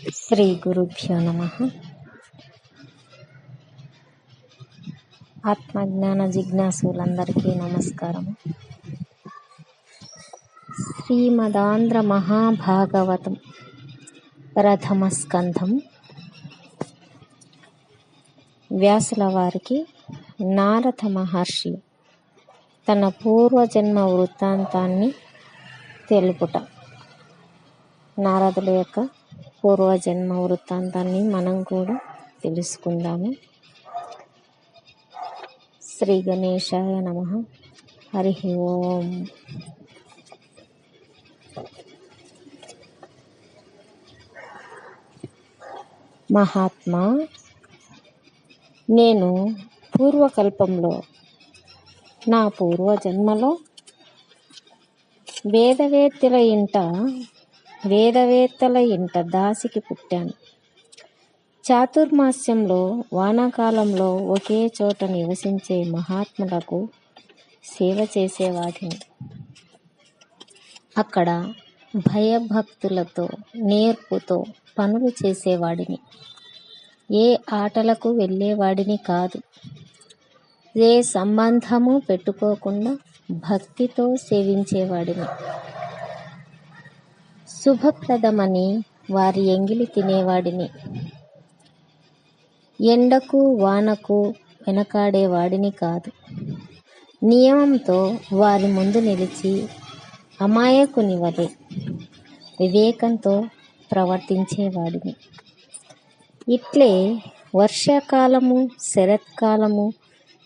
శ్రీ గురుభ్యో నమ. ఆత్మజ్ఞాన జిజ్ఞాసులందరికీ నమస్కారం. శ్రీమదాంధ్ర మహాభాగవతం ప్రథమ స్కంధం. వ్యాసుల వారికి నారద మహర్షి తన పూర్వజన్మ వృత్తాంతాన్ని తెలుపుట. నారదుల యొక్క పూర్వజన్మ వృత్తాంతాన్ని మనం కూడా తెలుసుకుందాము. శ్రీ గణేశాయ నమ. హరి ఓం. మహాత్మా నేను పూర్వకల్పంలో నా పూర్వజన్మలో వేదవేత్తల ఇంట వేదవేత్తల ఇంట దాసికి పుట్టాను. చాతుర్మాస్యంలో వానాకాలంలో ఒకే చోట నివసించే మహాత్ములకు సేవ చేసేవాడిని. అక్కడ భయభక్తులతో నేర్పుతో పనులు చేసేవాడిని. ఏ ఆటలకు వెళ్ళేవాడిని కాదు. ఏ సంబంధము పెట్టుకోకుండా భక్తితో సేవించేవాడిని. శుభప్రదమని వారి ఎంగిలి తినేవాడిని. ఎండకు వానకు వెనకాడేవాడిని కాదు. నియమంతో వారి ముందు నిలిచి అమాయకుని వలె వివేకంతో ప్రవర్తించేవాడిని. ఇట్లే వర్షాకాలము శరత్కాలము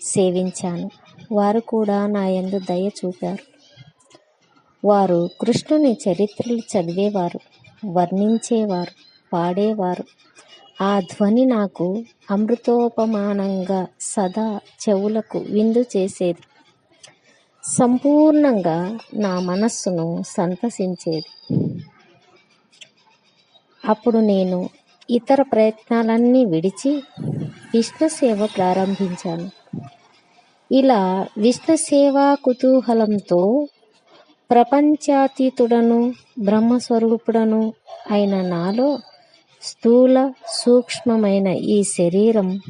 సేవించాను. వారు కూడా నా యందు దయ చూపారు. వారు కృష్ణుని చరిత్రలు చదివేవారు వర్ణించేవారు పాడేవారు. ఆ ధ్వని నాకు అమృతోపమానంగా సదా చెవులకు విందు చేసేది. సంపూర్ణంగా నా మనస్సును సంతసించేది. అప్పుడు నేను ఇతర ప్రయత్నాలన్నీ విడిచి విష్ణు సేవ ప్రారంభించాను. ఇలా విష్ణు సేవా కుతూహలంతో ప్రపంచాతీతుడను బ్రహ్మస్వరూపుడను అయిన నాలో స్థూల సూక్ష్మమైన ఈ శరీరం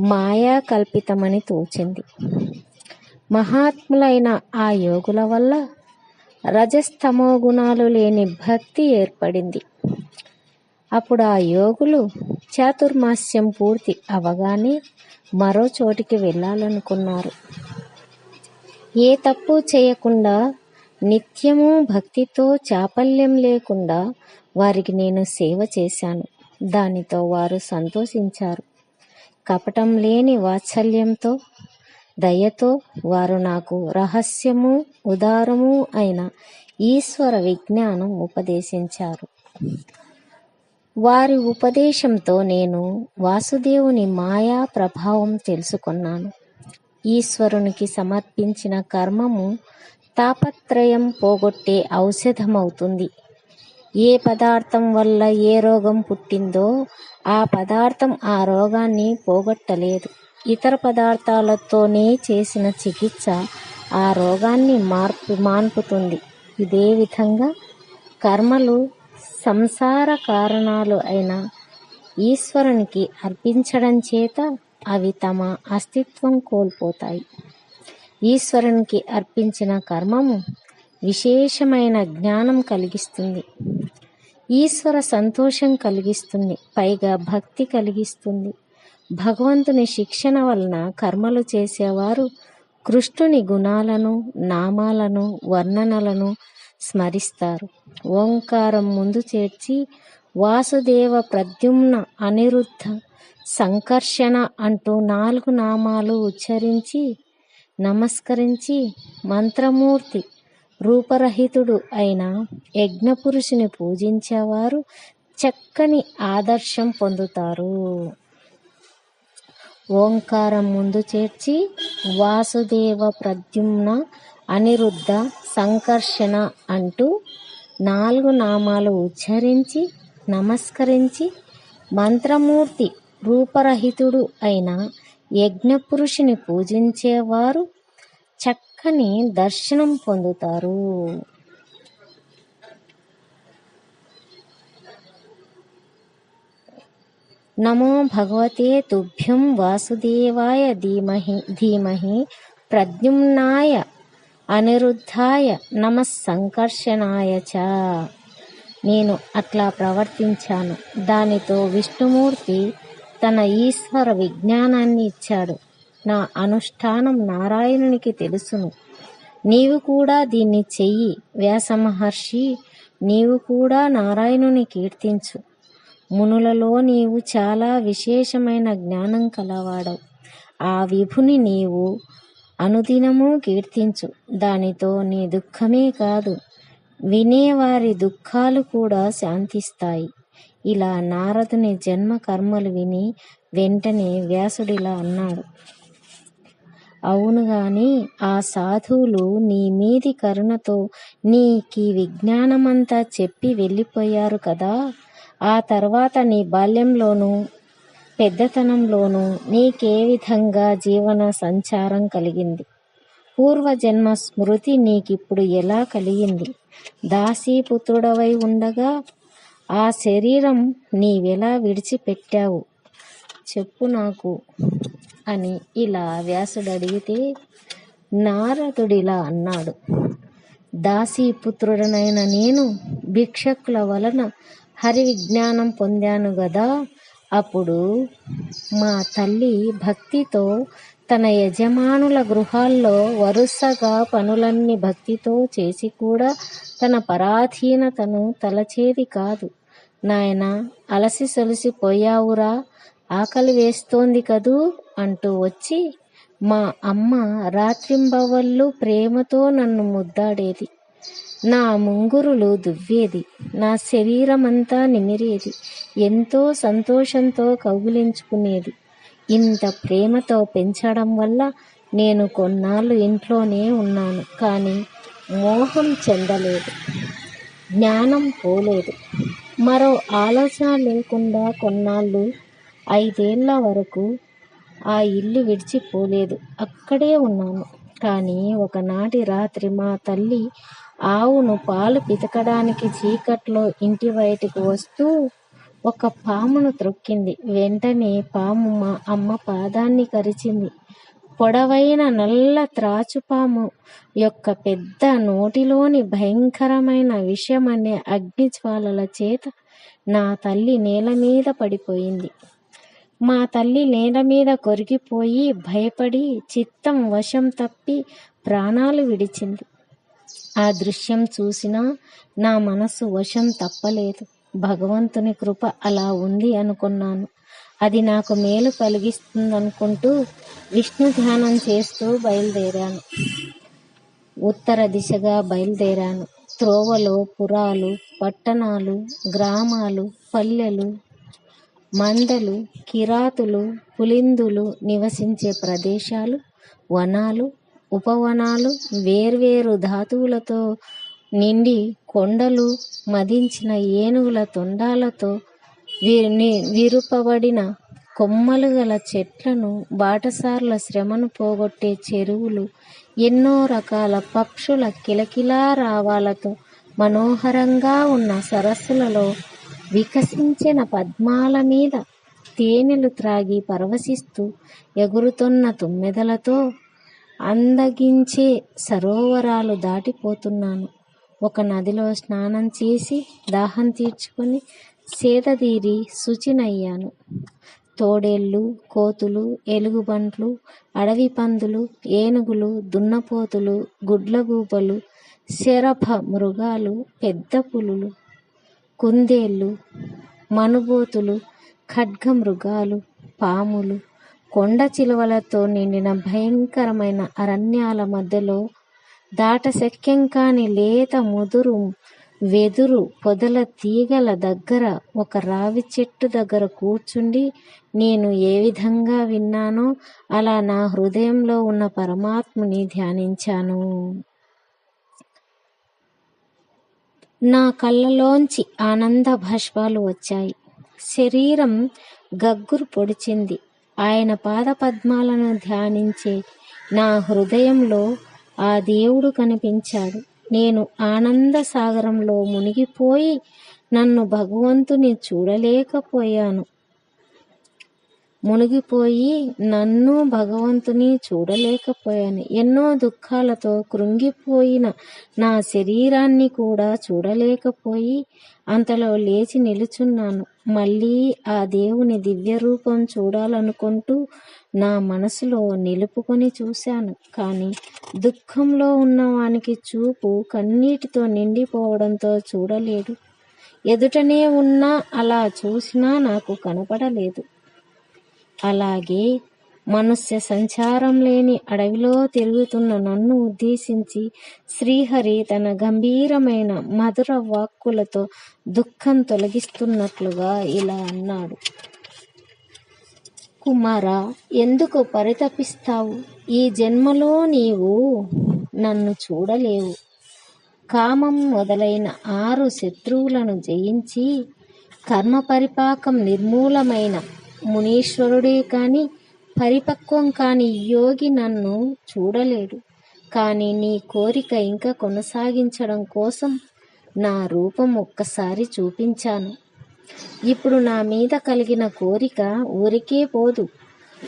మాయా కల్పితమని తోచింది. మహాత్ములైన ఆ యోగుల వల్ల రజస్తమో గుణాలు లేని భక్తి ఏర్పడింది. అప్పుడు ఆ యోగులు చాతుర్మాస్యం పూర్తి అవగానే మరో చోటికి వెళ్ళాలనుకున్నారు. ఏ తప్పు చేయకుండా నిత్యము భక్తితో చాపల్యం లేకుండా వారికి నేను సేవ చేశాను. దానితో వారు సంతోషించారు. కపటం లేని వాత్సల్యంతో దయతో వారు నాకు రహస్యము ఉదారము అయిన ఈశ్వర విజ్ఞానం ఉపదేశించారు. వారి ఉపదేశంతో నేను వాసుదేవుని మాయా ప్రభావం తెలుసుకున్నాను. ఈశ్వరునికి సమర్పించిన కర్మము తాపత్రయం పోగొట్టే ఔషధమవుతుంది. ఏ పదార్థం వల్ల ఏ రోగం పుట్టిందో ఆ పదార్థం ఆ రోగాన్ని పోగొట్టలేదు. ఇతర పదార్థాలతోనే చేసిన చికిత్స ఆ రోగాన్ని మార్పు మాన్పుతుంది. ఇదే విధంగా కర్మలు సంసార కారణాలు అయిన ఈశ్వరునికి అర్పించడం చేత అవి తమ అస్తిత్వం కోల్పోతాయి. ఈశ్వరునికి అర్పించిన కర్మము విశేషమైన జ్ఞానం కలిగిస్తుంది. ఈశ్వర సంతోషం కలిగిస్తుంది పైగా భక్తి కలిగిస్తుంది. భగవంతుని శిక్షణ వలన కర్మలు చేసేవారు కృష్ణుని గుణాలను నామాలను వర్ణనలను స్మరిస్తారు. ఓంకారం ముందు చేర్చి వాసుదేవ ప్రద్యుమ్న అనిరుద్ధ సంకర్షణ అంటూ నాలుగు నామాలు ఉచ్చరించి నమస్కరించి మంత్రమూర్తి రూపరహితుడు అయిన యజ్ఞపురుషుని పూజించేవారు చక్కని ఆదర్శం పొందుతారు. ఓంకారం ముందు చేర్చి వాసుదేవ ప్రద్యుమ్న అనిరుద్ధ సంకర్షణ అంటూ నాలుగు నామాలు ఉచ్చరించి నమస్కరించి మంత్రమూర్తి రూపరహితుడు అయిన యజ్ఞపురుషుని పూజించేవారు చక్కని దర్శనం పొందుతారు. నమో భగవతే తుభ్యం వాసుదేవాయ ధీమహి ధీమహి ప్రద్యుమ్నాయ అనిరుద్ధాయ నమ సంకర్షణాయ చ. నేను అట్లా ప్రవర్తించాను. దానితో విష్ణుమూర్తి తన ఈశ్వర విజ్ఞానాన్ని ఇచ్చాడు. నా అనుష్ఠానం నారాయణునికి తెలుసును. నీవు కూడా దీన్ని చెయ్యి వ్యాస మహర్షి. నీవు కూడా నారాయణుని కీర్తించు. మునులలో నీవు చాలా విశేషమైన జ్ఞానం కలవాడవు. ఆ విభుని నీవు అనుదినము కీర్తించు. దానితో నీ దుఃఖమే కాదు వినేవారి దుఃఖాలు కూడా శాంతిస్తాయి. ఇలా నారదుని జన్మ కర్మలు విని వెంటనే వ్యాసుడిలా అన్నాడు. అవును గాని ఆ సాధువులు నీ మీది కరుణతో నీకి విజ్ఞానమంతా చెప్పి వెళ్ళిపోయారు కదా. ఆ తర్వాత నీ బాల్యంలోనూ పెద్దతనంలోనూ నీకే విధంగా జీవన సంచారం కలిగింది. పూర్వజన్మ స్మృతి నీకిప్పుడు ఎలా కలిగింది? దాసీపుత్రుడవై ఉండగా ఆ శరీరం నీవెలా విడిచిపెట్టావు? చెప్పు నాకు. అని ఇలా వ్యాసుడు అడిగితే నారదుడిలా అన్నాడు. దాసీపుత్రుడనైన నేను భిక్షకుల వలన హరి విజ్ఞానం పొందాను గదా అప్పుడు మా తల్లి భక్తితో తన యజమానుల గృహాల్లో వరుసగా పనులన్నీ భక్తితో చేసి కూడా తన పరాధీనతను తలచేది కాదు. నాయనా అలసి సొలిసిపోయావురా ఆకలి వేస్తోంది కదూ అంటూ వచ్చి మా అమ్మ రాత్రింబవళ్ళు ప్రేమతో నన్ను ముద్దాడేది. నా ముంగురులు దువ్వేది నా శరీరమంతా నిమిరేది ఎంతో సంతోషంతో కౌగిలించుకునేది. ఇంత ప్రేమతో పెంచడం వల్ల నేను కొన్నాళ్ళు ఇంట్లోనే ఉన్నాను కానీ మోహం చెందలేదు జ్ఞానం పోలేదు. మరో ఆలోచన లేకుండా కొన్నాళ్ళు ఐదేళ్ళ వరకు ఆ ఇల్లు విడిచిపోలేదు. అక్కడే ఉన్నాను. కానీ ఒకనాటి రాత్రి మా తల్లి ఆవును పాలు పితకడానికి చీకట్లో ఇంటి బయటకు వస్తూ ఒక పామును త్రొక్కింది. వెంటనే పాము మా అమ్మ పాదాన్ని కరిచింది. పొడవైన నల్ల త్రాచుపాము యొక్క పెద్ద నోటిలోని భయంకరమైన విషమనే అగ్నిజ్వాలల చేత నా తల్లి నేల మీద పడిపోయింది. మా తల్లి నేల మీద కొరిగిపోయి భయపడి చిత్తం వశం తప్పి ప్రాణాలు విడిచింది. ఆ దృశ్యం చూసినా నా మనసు వశం తప్పలేదు. భగవంతుని కృప అలా ఉంది అనుకున్నాను. అది నాకు మేలు కలిగిస్తుందనుకుంటూ విష్ణు ధ్యానం చేస్తూ బయలుదేరాను. ఉత్తర దిశగా బయలుదేరాను. త్రోవలో పురాలు పట్టణాలు గ్రామాలు పల్లెలు మందలు కిరాతులు పులిందులు నివసించే ప్రదేశాలు వనాలు ఉపవనాలు వేర్వేరు ధాతువులతో నిండి కొండలు మదించిన ఏనుగుల తొండాలతో వీరిని విరుపబడిన కొమ్మలు గల చెట్లను బాటసార్ల శ్రమను పోగొట్టే చెరువులు ఎన్నో రకాల పక్షుల కిలకిలా రావాలతో మనోహరంగా ఉన్న సరస్సులలో వికసించిన పద్మాల మీద తేనెలు త్రాగి పరవశిస్తూ ఎగురుతున్న తుమ్మెదలతో అందగించే సరోవరాలు దాటిపోతున్నాను. ఒక నదిలో స్నానం చేసి దాహం తీర్చుకొని సేదదీరి శుచినయ్యాను తోడేళ్ళు కోతులు ఎలుగుబంట్లు అడవి పందులు ఏనుగులు దున్నపోతులు గుడ్లగూబలు శరభ మృగాలు పెద్ద పులులు కుందేళ్ళు మనుబోతులు ఖడ్గమృగాలు పాములు కొండ చిలువలతో నిండిన భయంకరమైన అరణ్యాల మధ్యలో దాటశక్యం కాని లేత ముదురు వెదురు పొదల తీగల దగ్గర ఒక రావి చెట్టు దగ్గర కూర్చుండి నేను ఏ విధంగా విన్నానో అలా నా హృదయంలో ఉన్న పరమాత్ముని ధ్యానించాను. నా కళ్ళలోంచి ఆనంద భాష్పాలు వచ్చాయి. శరీరం గగ్గురు పొడిచింది. ఆయన పాదపద్మాలను ధ్యానించే నా హృదయంలో ఆ దేవుడు కనిపించాడు. నేను ఆనంద సాగరంలో మునిగిపోయి నన్ను భగవంతుని చూడలేకపోయాను. మునిగిపోయి నన్ను భగవంతుని చూడలేకపోయాను. ఎన్నో దుఃఖాలతో కృంగిపోయిన నా శరీరాన్ని కూడా చూడలేకపోయి అంతలో లేచి నిలుచున్నాను. మళ్ళీ ఆ దేవుని దివ్య రూపం చూడాలనుకుంటూ నా మనసులో నిలుపుకొని చూశాను. కానీ దుఃఖంలో ఉన్నవానికి చూపు కన్నీటితో నిండిపోవడంతో చూడలేడు. ఎదుటనే ఉన్నా అలా చూసినా నాకు కనపడలేదు. అలాగే మనుష్య సంచారం లేని అడవిలో తిరుగుతున్న నన్ను ఉద్దేశించి శ్రీహరి తన గంభీరమైన మధుర వాక్కులతో దుఃఖం తొలగిస్తున్నట్లుగా ఇలా అన్నాడు. కుమార ఎందుకు పరితపిస్తావు? ఈ జన్మలో నీవు నన్ను చూడలేవు. కామం మొదలైన ఆరు శత్రువులను జయించి కర్మ పరిపాకం నిర్మూలమైన మునీశ్వరుడే కాని పరిపక్వం కాని యోగి నన్ను చూడలేడు. కానీ నీ కోరిక ఇంకా కొనసాగించడం కోసం నా రూపం ఒక్కసారి చూపించాను. ఇప్పుడు నా మీద కలిగిన కోరిక ఊరికే పోదు.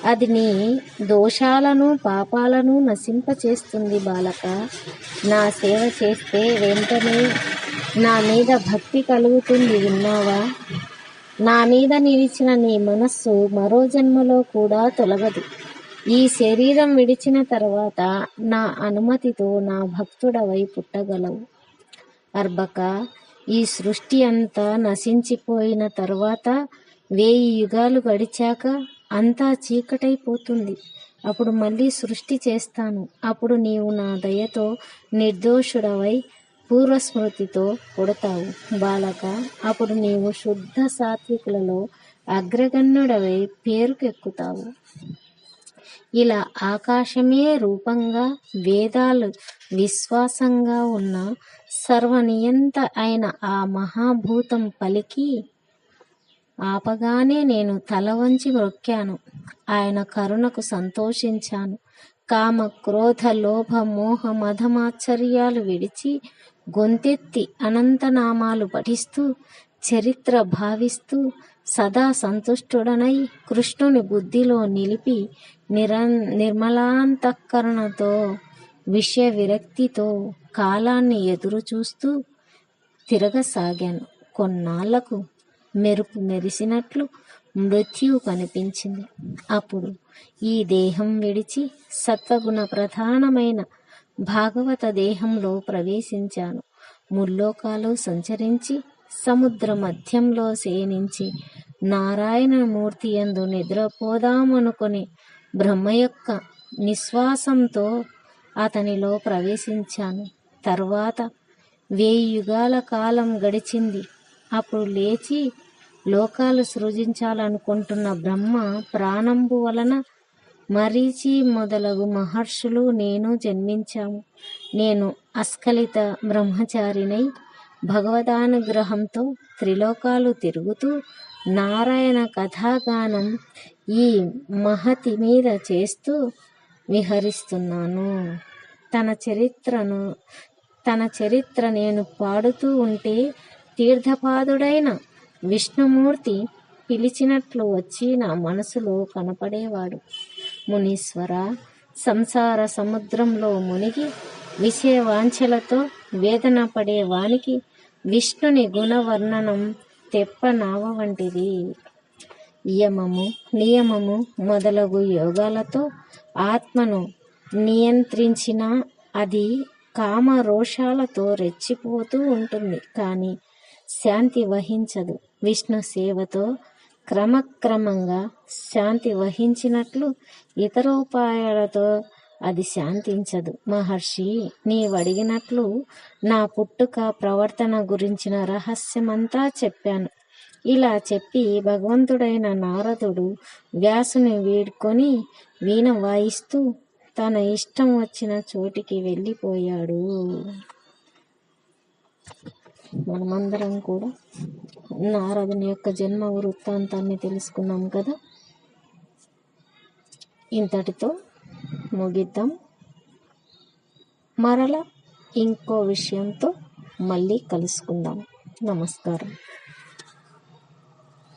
అది నీ దోషాలను పాపాలను నశింపచేస్తుంది బాలక. నా సేవ చేస్తే వెంటనే నా మీద భక్తి కలుగుతుంది విన్నావా? నా మీద నిలిచిన నీ మనస్సు మరో జన్మలో కూడా తొలగదు. ఈ శరీరం విడిచిన తర్వాత నా అనుమతితో నా భక్తుడవై పుట్టగలవు. అర్బక ఈ సృష్టి అంతా నశించిపోయిన తర్వాత వేయి యుగాలు గడిచాక అంతా చీకటైపోతుంది. అప్పుడు మళ్ళీ సృష్టి చేస్తాను. అప్పుడు నీవు నా దయతో నిర్దోషుడవై పూర్వస్మృతితో పుడతావు. బాలక అప్పుడు నీవు శుద్ధ సాత్వికులలో అగ్రగణ్యుడవై పేరుకెక్కుతావు. ఇలా ఆకాశమే రూపంగా వేదాలు విశ్వాసంగా ఉన్న సర్వనియంత అయిన ఆ మహాభూతం పలికి ఆపగానే నేను తల వంచి మొక్కాను. ఆయన కరుణకు సంతోషించాను. కామ క్రోధ లోభ మోహ మధమాశ్చర్యాలు విడిచి గొంతెత్తి అనంతనామాలు పఠిస్తూ చరిత్ర భావిస్తూ సదా సంతుష్టుడనై కృష్ణుని బుద్ధిలో నిలిపి నిర నిర్మలాంతఃకరణతో విషయ విరక్తితో కాలాన్ని ఎదురు చూస్తూ తిరగసాగాను. కొన్నాళ్ళకు మెరుపు మెరిసినట్లు మృత్యువు కనిపించింది. అప్పుడు ఈ దేహం విడిచి సత్వగుణ ప్రధానమైన భాగవత దేహంలో ప్రవేశించాను. ముల్లోకాలు సంచరించి సముద్ర మధ్యంలో శయనించి నారాయణమూర్తి యందు నిద్రపోదామనుకుని బ్రహ్మ యొక్క నిశ్వాసంతో అతనిలో ప్రవేశించాను. తర్వాత వేయి యుగాల కాలం గడిచింది. అప్పుడు లేచి లోకాలు సృజించాలనుకుంటున్న బ్రహ్మ ప్రాణంబు వలన మరీచి మొదలగు మహర్షులు నేను జన్మించాము. నేను అస్ఖలిత బ్రహ్మచారినై భగవదానుగ్రహంతో త్రిలోకాలు తిరుగుతూ నారాయణ కథాగానం ఈ మహతి మీద చేస్తూ విహరిస్తున్నాను. తన చరిత్రను తన చరిత్ర నేను పాడుతూ ఉంటే తీర్థపాదుడైన విష్ణుమూర్తి పిలిచినట్లు వచ్చి నా మనసులో కనపడేవాడు. మునీశ్వర సంసార సముద్రంలో మునిగి విషయ వాంఛలతో వేదన పడే వానికి విష్ణుని గుణవర్ణనం తెప్పనావ వంటిది. యమము నియమము మొదలగు యోగాలతో ఆత్మను నియంత్రించిన అది కామ రోషాలతో రెచ్చిపోతూ ఉంటుంది. కానీ శాంతి వహించదు. విష్ణు సేవతో క్రమక్రమంగా శాంతి వహించినట్లు ఇతరోపాయాలతో అది శాంతించదు. మహర్షి నీవడిగినట్లు నా పుట్టుక ప్రవర్తన గురించిన రహస్యమంతా చెప్పాను. ఇలా చెప్పి భగవంతుడైన నారదుడు వ్యాసుని వీడ్కొని వీణ వాయిస్తూ తన ఇష్టం వచ్చిన చోటికి వెళ్ళిపోయాడు. మనమందరం కూడా నారదుని యొక్క జన్మ వృత్తాంతాన్ని తెలుసుకున్నాం కదా. ఇంతటితో ముగిద్దాం. మరల ఇంకో విషయంతో మళ్ళీ కలుసుకుందాం. నమస్కారం.